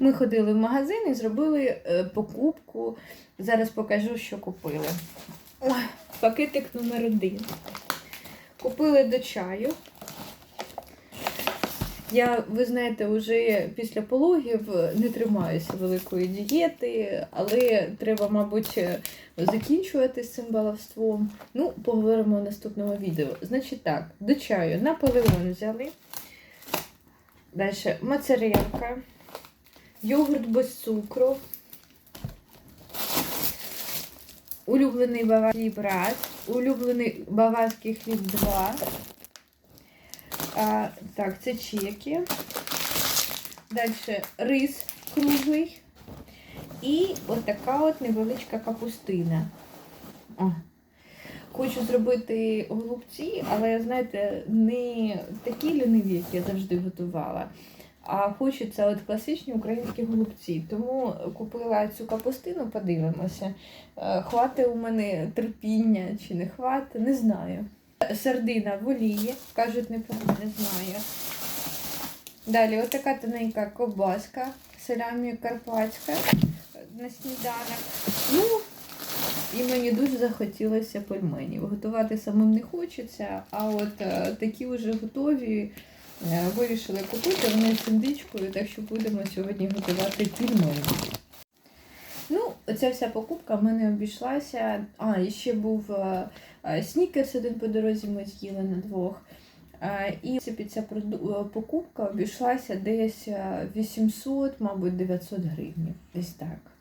Ми ходили в магазин і зробили е, покупку. Зараз покажу, що купили. Ой, пакетик номер один. Купили до чаю. Я, ви знаєте, вже після пологів не тримаюся великої дієти, але треба, мабуть, закінчувати з цим баловством. Ну, поговоримо в наступному відео. Значить так, до чаю Наполеон взяли. Далі моцарелка, йогурт без цукру, улюблений баварський брат, улюблений баварський хліб 2. А, так, це чеки. Далі рис круглий. І отака от невеличка капустина. О. Хочу зробити голубці, але, знаєте, не такі ліниві, як я завжди готувала. А хочеться от класичні українські голубці. Тому купила цю капустину, подивимося. Е, Хватить у мене терпіння чи не хватить, не знаю. Сардина в олії, кажуть, неправильно, не знаю. Далі отака тоненька ковбаска, салямі карпатська на сніданок. Ну, і мені дуже захотілося пельменів. Готувати самим не хочеться, а от е, такі вже готові вирішили купити вони з індичкою, так що будемо сьогодні готувати пельмені. Ну, ця вся покупка в мене обійшлася. А, і ще був е, е, снікерс один по дорозі ми з'їли на двох. Е, І ця е, покупка обійшлася десь е, 800, мабуть, 900 гривень. Десь так.